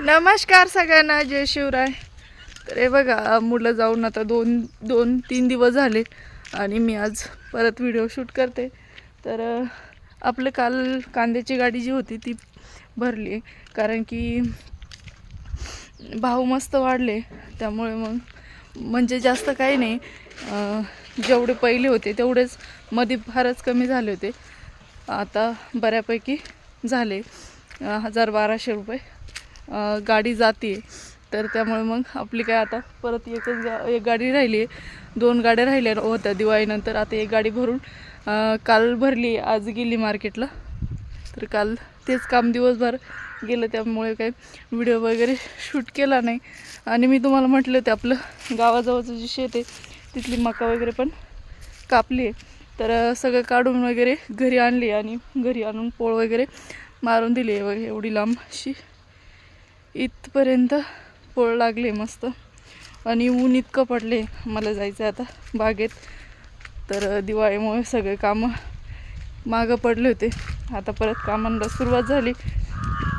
नमस्कार सगळ्यांना जय शिवराय. तर हे बघा मुलं जाऊन आता दोन दोन तीन दिवस झाले आणि मी आज परत व्हिडिओ शूट करते. तर आपलं काल कांद्याची गाडी जी होती ती भरली कारण की भाव मस्त वाढले. त्यामुळे मग म्हणजे जास्त काही नाही जेवढे पहिले होते तेवढेच मध्ये फारच कमी झाले होते. आता बऱ्यापैकी झाले हजार बाराशे रुपये. गाडी जाते तर त्यामुळे मग आपली काय आता परत एकच गा एक गाडी राहिली. आहे दोन गाड्या राहिल्या होत्या दिवाळीनंतर. आता एक गाडी भरून काल भरली आज गेली मार्केटला. तर काल तेच काम दिवसभर गेलं. त्यामुळे काही व्हिडिओ वगैरे शूट केला नाही. आणि मी तुम्हाला म्हटलं ते आपलं गावाजवळचं जे शेत आहे तिथली मका वगैरे पण कापली आहे तर सगळं काढून वगैरे घरी आणली आणि घरी आणून पोळ वगैरे मारून दिली. आहे एवढी लांब अशी इथपर्यंत पोळ लागले मस्त. आणि ऊन इतकं पडले मला जायचं आहे आता बागेत. तर दिवाळीमुळे सगळे कामं मागं पडले होते. आता परत कामांना सुरुवात झाली.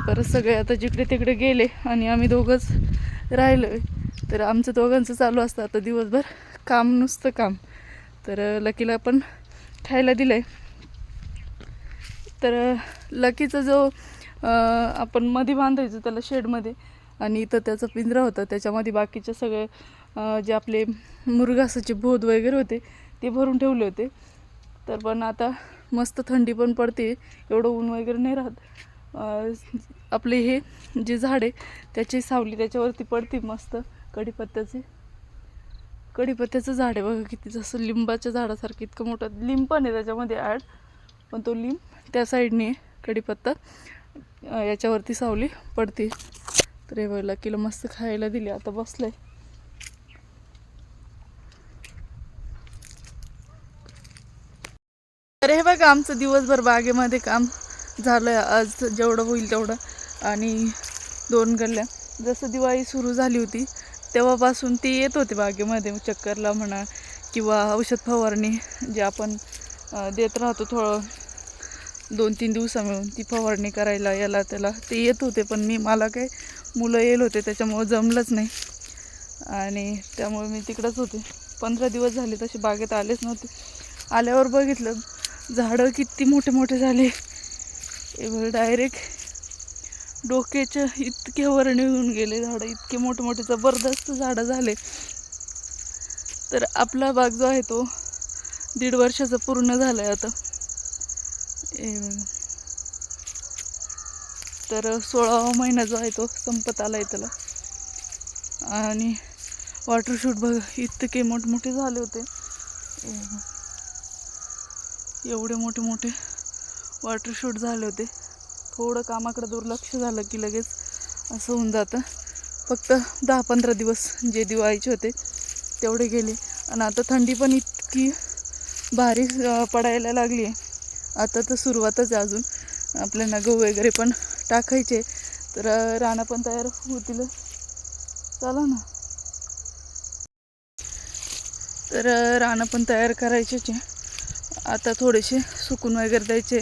परत सगळे आता जिकडे तिकडे गेले आणि आम्ही दोघंच राहिलो तर आमचं दोघांचं चालू असतं आता दिवसभर काम नुसतं काम. तर लकीला पण खायला दिलं आहे तर लकीचा जो आपण मध्ये बांधायचो त्याला शेडमध्ये. आणि इथं त्याचा पिंजरा होता. त्याच्यामध्ये बाकीचे सगळे जे आपले मुरघासाचे भोद वगैरे होते ते भरून ठेवले होते. तर पण आता मस्त थंडी पण पडते. एवढं ऊन वगैरे नाही राहत. आपले हे जे झाड आहे त्याची सावली त्याच्यावरती पडते मस्त. कढीपत्त्याची. कढीपत्त्याचं झाड आहे बघा किती. जसं लिंबाच्या झाडासारखं इतकं मोठं. लिंब पण आहे त्याच्यामध्ये ॲड. पण तो लिंब त्या साईडने आहे कढीपत्ता. याच्यावरती सावली पडते. तर हे बघा किलो मस्त खायला दिली. आता बसलंय. तर हे बघा आमचं दिवसभर बागेमध्ये काम झालं आज जेवढं होईल तेवढं. आणि दोन गल्ल्या. जसं दिवाळी सुरू झाली होती तेव्हापासून ती येत होते बागेमध्ये. चक्करला म्हणा किंवा औषध फवारणी जे आपण देत राहतो थोडं. दोन तीन दिवसा मिळून ती फवारणी करायला याला त्याला ते येत होते पण मी मला काय मुलं येल होते त्याच्यामुळं जमलंच नाही. आणि त्यामुळे मी तिकडंच होते. पंधरा दिवस झाले तसे बागेत आलेच नव्हते. आल्यावर बघितलं झाडं किती मोठे मोठे झाले डायरेक्ट डोक्याच्या इतके वर निघून गेले झाडं इतके मोठे मोठे जबरदस्त झाडं झाले. तर आपला बाग जो आहे तो दीड वर्षाचा पूर्ण झाला आहे आता. तर सोळावा महिना जो आहे तो संपत आला आहे त्याला. आणि वॉटरशूट बघ इतके मोठमोठे झाले होते. एवढे मोठे मोठे वॉटरशूट झाले होते. थोडं कामाकडे दुर्लक्ष झालं की लगेच असं होऊन जातं. फक्त दहा पंधरा दिवस जे दिवाळीचे होते तेवढे गेले. आणि आता थंडी पण इतकी भारी पडायला लागली आहे आता तर सुरुवातच आहे अजून. आपल्याला गहू वगैरे पण टाकायचे. तर अं, रानं पण तयार होतील. चला ना. तर रानं पण तयार करायचेच आहे. आता थोडेसे सुकून वगैरे द्यायचे.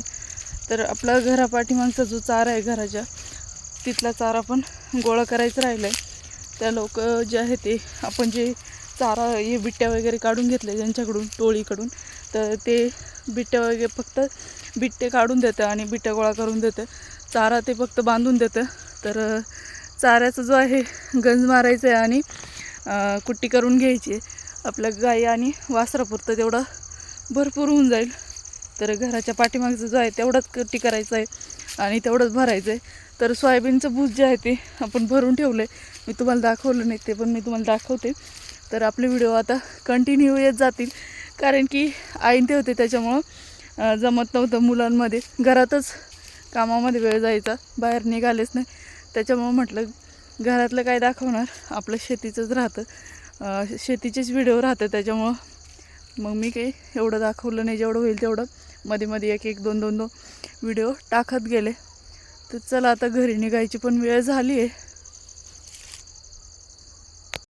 तर आपला घरापाठीमागचा जो चारा आहे घराच्या तिथला चारा पण गोळा करायचा राहिला आहे त्या लोक जे आहे ते आपण जे चारा हे बिट्ट्या वगैरे काढून घेतले ज्यांच्याकडून टोळीकडून तर ते बिट्ट्या वगैरे फक्त बिट्टे काढून देतं आणि बिट्ट्या गोळा करून देतं. चारा ते फक्त बांधून देतं. तर चाऱ्याचा जो आहे गंज मारायचा आहे आणि कुट्टी करून घ्यायची आहे. आपल्या गाई आणि वासरापुरतं तेवढं भरपूर होऊन जाईल. तर घराच्या पाठीमागचं जो आहे तेवढंच कुट्टी करायचं आहे आणि तेवढंच भरायचं आहे. तर सोयाबीनचं भूज जे आहे ते आपण भरून ठेवलं आहे मी तुम्हाला दाखवलं नाही ते पण मी तुम्हाला दाखवते. तर आपले व्हिडिओ आता कंटिन्यू येत जातील. कारण की आईन ते होते त्याच्यामुळं जमत नव्हतं मुलांमध्ये. घरातच कामामध्ये वेळ जायचा बाहेर निघालेच नाही. त्याच्यामुळं म्हटलं घरातलं काय दाखवणार? आपलं शेतीचंच राहतं. शेतीचेच व्हिडिओ राहतं त्याच्यामुळं. मग मी काही एवढं दाखवलं नाही जेवढं होईल तेवढं. मध्ये मध्ये एक एक दोन दोन दोन व्हिडिओ टाकत गेले. तर चला आता घरी निघायची पण वेळ झाली आहे